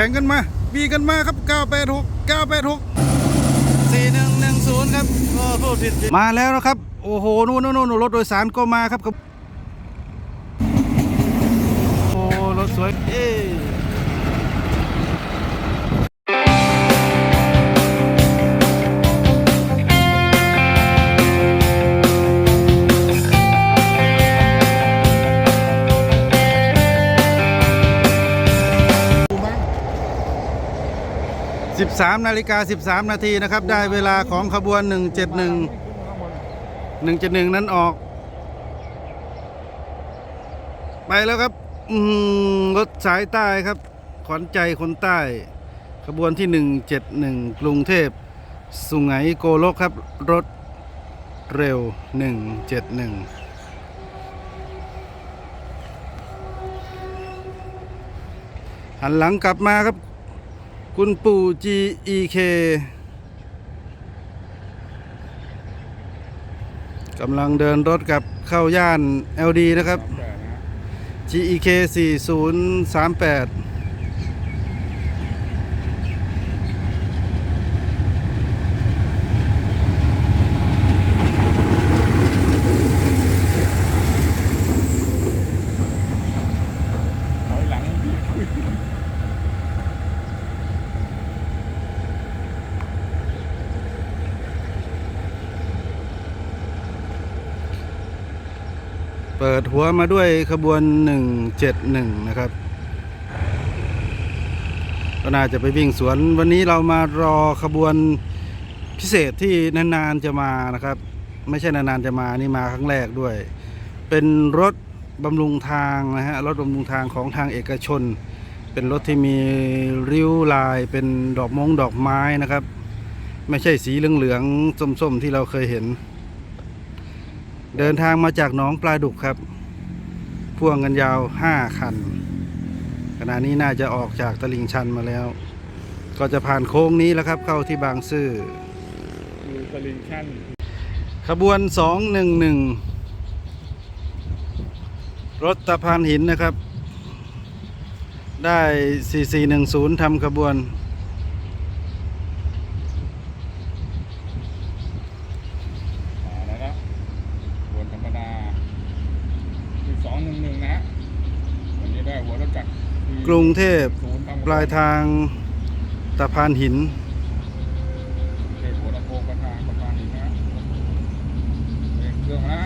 ข่งกันมาบีกันมาครับ 986 986 4110 ครับก็พูดผิดมาแล้วนะครับ โอ้โห นู่นนู่นนู่นรถโดยสารก็มาครับครับโอ้ รถสวย เอ้ 13นาฬิกา13 นาทีนะครับ ได้เวลาของขบวน 171 171 นั้นออก ไปแล้วครับรถสายใต้ครับขวัญใจคนใต้ ขบวนที่ 171 กรุงเทพ สุไหงโกลกครับ รถเร็ว 171หันหลังกลับมาครับ คุณปู่ GEK กำลังเดินรถกลับเข้าย่าน LD นะครับ GEK 4038 ถอยหลัง เปิด หัวมาด้วยขบวน 171 นะครับ ก็น่าจะไปวิ่งสวน วันนี้เรามารอขบวนพิเศษที่นานๆจะมานะครับ ไม่ใช่นานๆจะมานี่มาครั้งแรกด้วย เป็นรถบำรุงทางนะฮะรถบำรุงทางของทางเอกชน เป็นรถที่มีริ้วลายเป็นดอกมงดอกไม้นะครับ ไม่ใช่สีเหลืองๆส้มๆที่เราเคยเห็น เดินทางมาจากหนองปลาดุกครับ พ่วงกันยาว 5 คัน ขณะนี้น่าจะออกจากตลิ่งชันมาแล้ว ก็จะผ่านโค้งนี้แล้วครับ เข้าที่บางซื่อคือตลิงชันขบวน 211 รถตะพานหินนะครับ ได้ 4410ทำขบวน มาแล้วนะบนธรรมดาคือสองหนึ่งหนึ่งนะฮะวันนี้ได้หัวรถจักรที่ กรุงเทพศูนย์ทำปลายทางตะพานหินเทพหัวลำโพงประธานประธานอีกนะเร่งเครื่องนะ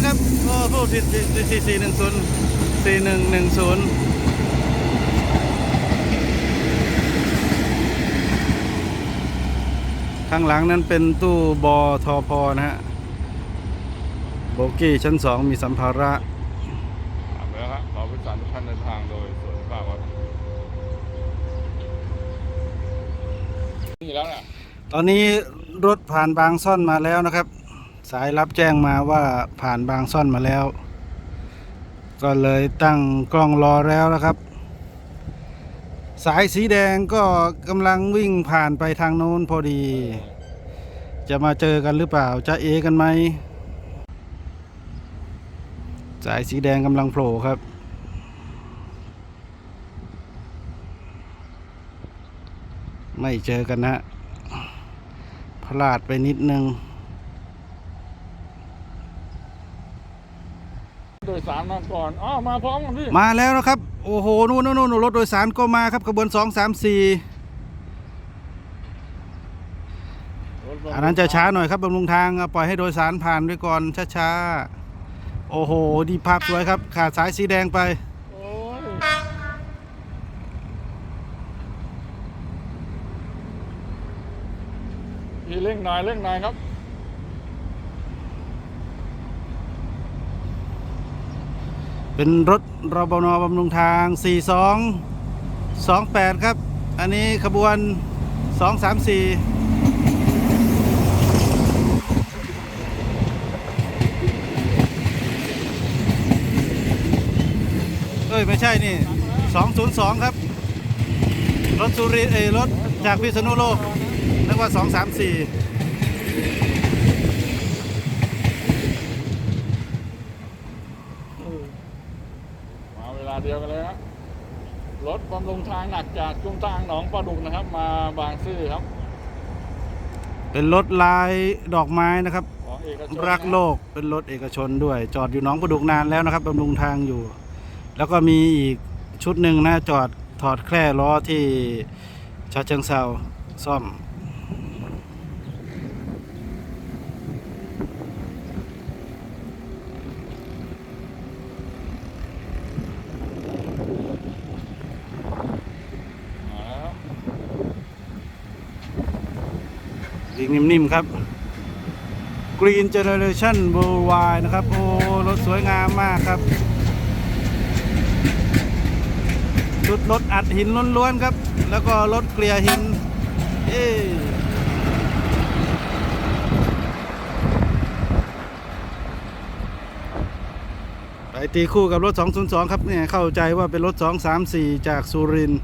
4110ครับก็พูดผิด4410 ข้างหลังนั้นเป็นตู้บอทอพอนะฮะโบกี้ชั้นสองมีสัมภาระถามแล้วครับขอผู้สารทุกท่านเดินทางโดยสวนป่าวัดนี่แล้วเนี่ยตอนนี้รถผ่านบางซ่อนมาแล้วนะครับ สายรับแจ้งมาว่าผ่านบางซ่อนมาแล้ว ก็เลยตั้งกล้องรอแล้วนะครับ สายสีแดงก็กำลังวิ่งผ่านไปทางโน้นพอดี จะมาเจอกันหรือเปล่า จะเอกันไหม สายสีแดงกำลังโผล่ครับ ไม่เจอกันนะ พลาดไปนิดนึง โดยสารมาก่อนอ๋อมาพร้อมกันพี่มาแล้วนะครับ โอ้โหนู่นนู่นนู่นรถโดยสารก็มาครับขบวนสองสามสี่อันนั้นจะช้าหน่อยครับบำรุงทางเอาปล่อยให้โดยสารผ่านไปก่อนช้าๆโอ้โหดีภาพสวยครับ ขาดสายสีแดงไปโอ้ยพี่เร่งหน่อยเร่งหน่อยครับ เป็นรถรบนบำรุงทาง 4228 ครับ อันนี้ขบวน 234เอ้ย ไม่ใช่นี่ 202 ครับ รถสุริเอรถจากพิษณุโลกนึกว่า 234 เวลาเดียวกันเลยครับรถบำรุงทางหนักจากจุงทางหนองปลาดุกนะครับ มาบางซื่อครับ เป็นรถลายดอกไม้นะครับ ของเอกชนรักโลกเป็นรถเอกชนด้วย จอดอยู่หนองประดุกนานแล้วนะครับบำรุงทางอยู่ แล้วก็มีอีกชุดหนึ่งนะจอดถอดแคร่ล้อที่ชาเชิงเซาซ่อม มาแล้ว อีนิ่มๆครับ Green Generation Worldwide นะครับ โอ้ รถสวยงามมากครับชุดรถอัดหินล้วนๆครับ แล้วก็รถเกลี่ยหิน เอ้ไปตีคู่กับรถ 202 ครับเนี่ยเข้าใจว่าเป็นรถ 234 จากสุรินทร์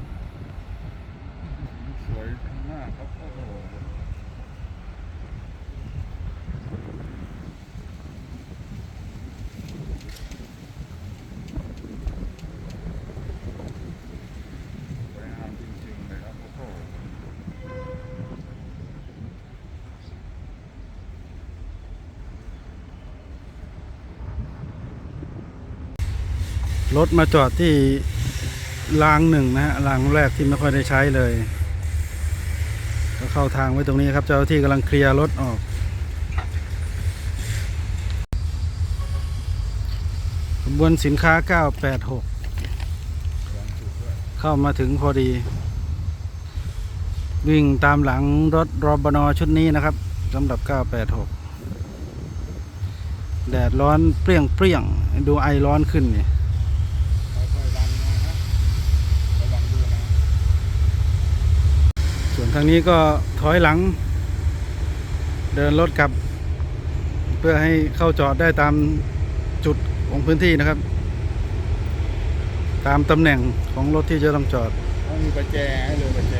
สวยมากครับโอ้โหสวยงามจริงๆเลยครับโอ้โห รถมาจอดที่รางหนึ่งนะฮะรางแรกที่ไม่ค่อยได้ใช้เลย ก็เข้าทางไว้ตรงนี้ครับ เจ้าหน้าที่กำลังเคลียร์รถออก ขบวนสินค้า 986 เข้ามาถึงพอดี วิ่งตามหลังรถรบนชุดนี้นะครับสำหรับ 986 แดดร้อนเปรี้ยงเปรี้ยงดูไอร้อนขึ้นเนี่ค่อยๆดันนะฮะระวังด้วยนะ ส่วนทางนี้ก็ถอยหลัง เดินรถกลับ เพื่อให้เข้าจอดได้ตามจุดของพื้นที่นะครับ ตามตำแหน่งของรถที่จะต้องจอดต้องมีประแจให้เลยประแจ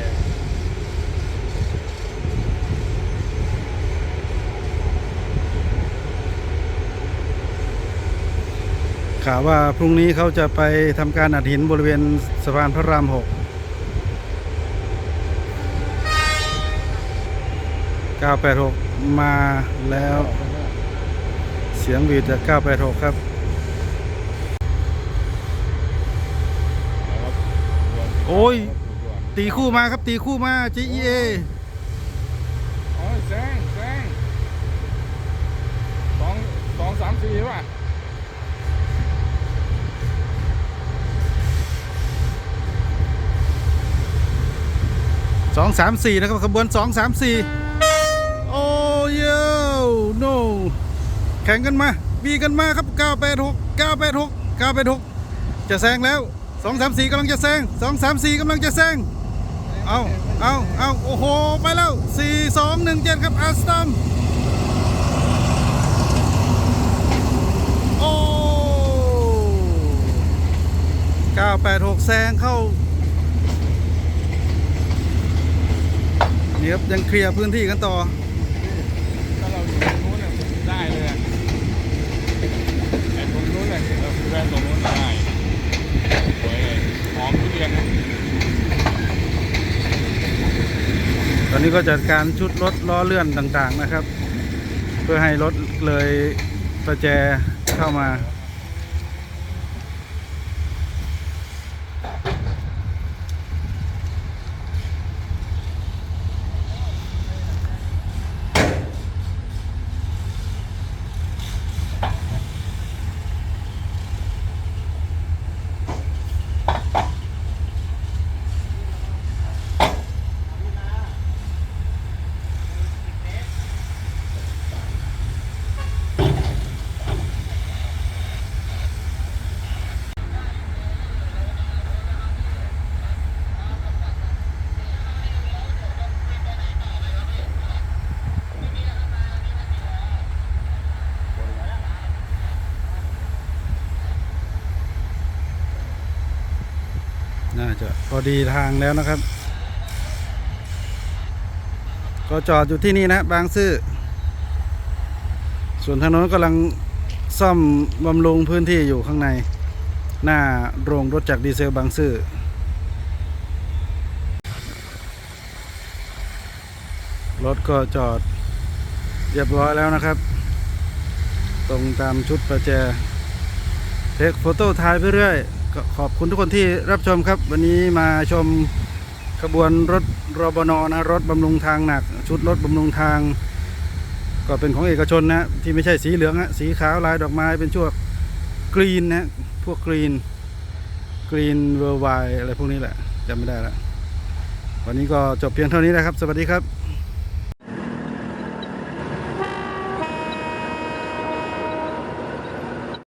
ข่าวว่าพรุ่งนี้เขาจะไปทำการอัดหินบริเวณสะพานพระรามหก 986 มาแล้ว เสียงบีดจาก 986 ครับโอ้ย ตีคู่มาครับตีคู่มา GEA โอ้ยแซงแซงสองสองสามสี่ป่ะสองสามสี่นะครับขบวนสองสามสี่ แข่งกันมาบีกันมาครับเก้าแปดหกเก้าแปดหกเก้าแปดหกจะแซงแล้วสองสามสี่กำลังจะแซงสองสามสี่กำลังจะแซง เอาเอาเอาโอ้โห ไปแล้วสี่สองหนึ่งเจ็ดครับอาสตัมโอ้เก้าแปดหกแซงเข้านี่ครับยังเคลียร์พื้นที่กันต่อถ้าเราอยู่ตรงนู้นเนี่ยได้เลยอะแต่ตรงนู้นเนี่ยเราแวะตรงนู้นได้สวยเลยหอมทุเรียนนะ ตอ นี่ก็จัดการชุดรถล้อเลื่อนต่างๆนะครับ เพื่อให้รถเลยประแจเข้ามา น่าจะพอดีทางแล้วนะครับ ก็จอดอยู่ที่นี่นะบางซื่อส่วนทางโน้นกำลังซ่อมบำรุงพื้นที่อยู่ข้างใน หน้าโรงรถจักรดีเซลบางซื่อรถก็จอดเรียบร้อยแล้วนะครับ ตรงตามชุดประแจเทคโฟโต้ถ่ายไปเรื่อย ขอบคุณทุกคนที่รับชมครับ วันนี้มาชมขบวนรถรบนนะรถบำรุงทางหนัก ชุดรถบำรุงทาง ก็เป็นของเอกชนนะที่ไม่ใช่สีเหลืองอะสีขาวลายดอกไม้เป็นช่วกรีนนะพวกกรีนกรีนเวอร์ไวอะไรพวกนี้แหละจำไม่ได้ละวันนี้ก็จบเพียงเท่านี้นะครับ สวัสดีครับ